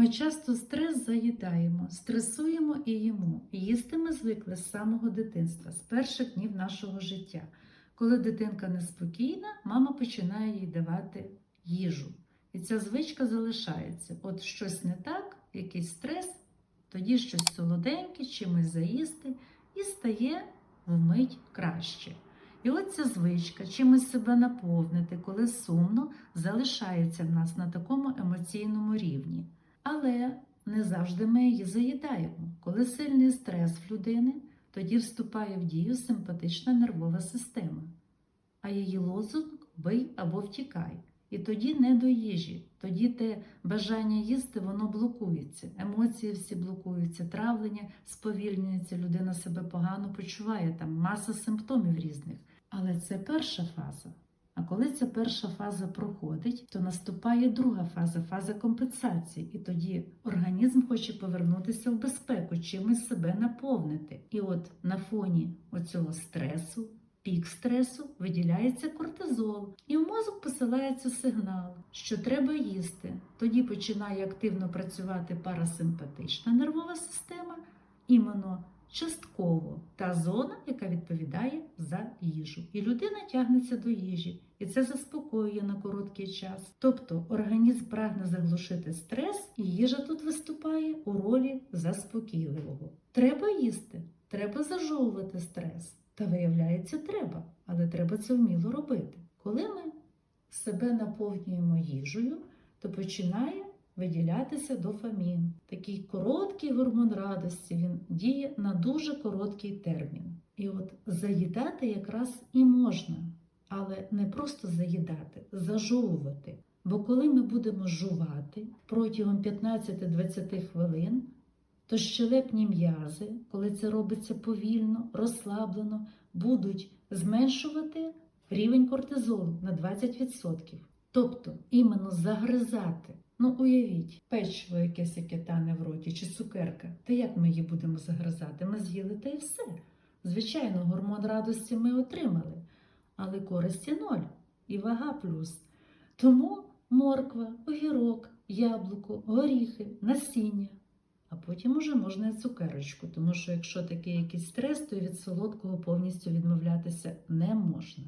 Ми часто стрес заїдаємо, стресуємо і їмо. Їсти ми звикли з самого дитинства, з перших днів нашого життя. Коли дитинка неспокійна, мама починає їй давати їжу. І ця звичка залишається. От щось не так, якийсь стрес, тоді щось солоденьке, чимось заїсти, і стає вмить краще. І от ця звичка, чимось себе наповнити, коли сумно, залишається в нас на такому емоційному рівні. Але не завжди ми її заїдаємо. Коли сильний стрес в людини, тоді вступає в дію симпатична нервова система. А її лозунг бий або втікай. І тоді не до їжі, тоді те бажання їсти, воно блокується. Емоції всі блокуються, травлення сповільнюється, людина себе погано почуває, там маса симптомів різних. Але це перша фаза. Коли ця перша фаза проходить, то наступає друга фаза фаза компенсації. І тоді організм хоче повернутися в безпеку, чимось себе наповнити. І от на фоні оцього стресу, пік стресу, виділяється кортизол, і в мозок посилається сигнал, що треба їсти. Тоді починає активно працювати парасимпатична нервова система, іменно частково та зона, яка відповідає за їжу. І людина тягнеться до їжі, і це заспокоює на короткий час. Тобто організм прагне заглушити стрес, і їжа тут виступає у ролі заспокійливого. Треба їсти, треба зажовувати стрес. Та виявляється, треба, але треба це вміло робити. Коли ми себе наповнюємо їжею, то починає виділятися дофамін. Такий короткий гормон радості, він діє на дуже короткий термін. І от заїдати якраз і можна, але не просто заїдати, зажовувати. Бо коли ми будемо жувати протягом 15-20 хвилин, то щелепні м'язи, коли це робиться повільно, розслаблено, будуть зменшувати рівень кортизолу на 20%. Тобто іменно загризати. Ну, уявіть, печиво якесь яке тане в роті чи цукерка. Та як ми її будемо загризати? Ми з'їли та й все. Звичайно, гормон радості ми отримали, але користі ноль і вага плюс. Тому морква, огірок, яблуко, горіхи, насіння. А потім уже можна і цукерочку, тому що якщо такий якийсь стрес, то і від солодкого повністю відмовлятися не можна.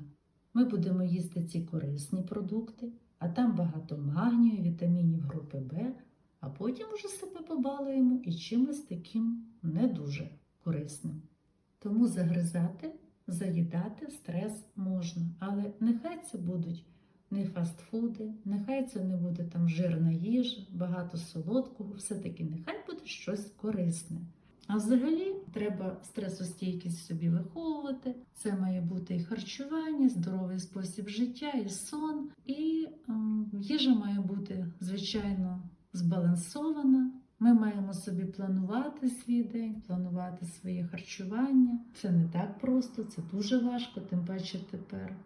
Ми будемо їсти ці корисні продукти, а там багато магнію, вітамінів групи Б, а потім уже себе побалуємо і чимось таким не дуже корисним. Тому загризати, заїдати стрес можна, але нехай це будуть не фастфуди, нехай це не буде там жирна їжа, багато солодкого, все-таки нехай буде щось корисне. А взагалі треба стресостійкість собі виховувати. Це має бути і харчування, здоровий спосіб життя, і сон. І ем, їжа має бути, звичайно, збалансована. Ми маємо собі планувати свій день, планувати своє харчування. Це не так просто, це дуже важко, тим паче тепер.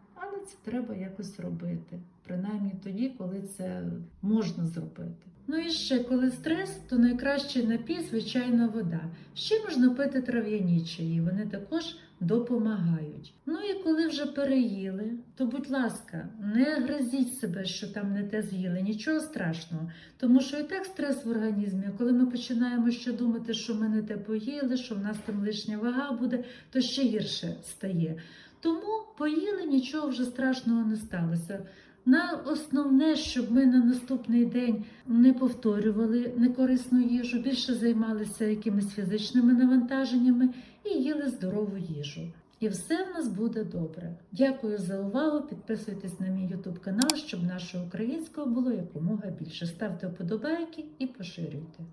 Це треба якось робити, принаймні тоді, коли це можна зробити. Ну і ще коли стрес, то найкращий напій, звичайно, вода. Ще можна пити трав'яні чаї, вони також допомагають. Ну і коли вже переїли, то будь ласка, не гризіть себе, що там не те з'їли, нічого страшного. Тому що і так стрес в організмі, коли ми починаємо ще думати, що ми не те поїли, що в нас там лишня вага буде, то ще гірше стає. Тому поїли, нічого вже страшного не сталося. На основне, щоб ми на наступний день не повторювали некорисну їжу, більше займалися якимись фізичними навантаженнями і їли здорову їжу. І все в нас буде добре. Дякую за увагу. Підписуйтесь на мій YouTube канал, щоб нашого українського було якомога більше. Ставте вподобайки і поширюйте.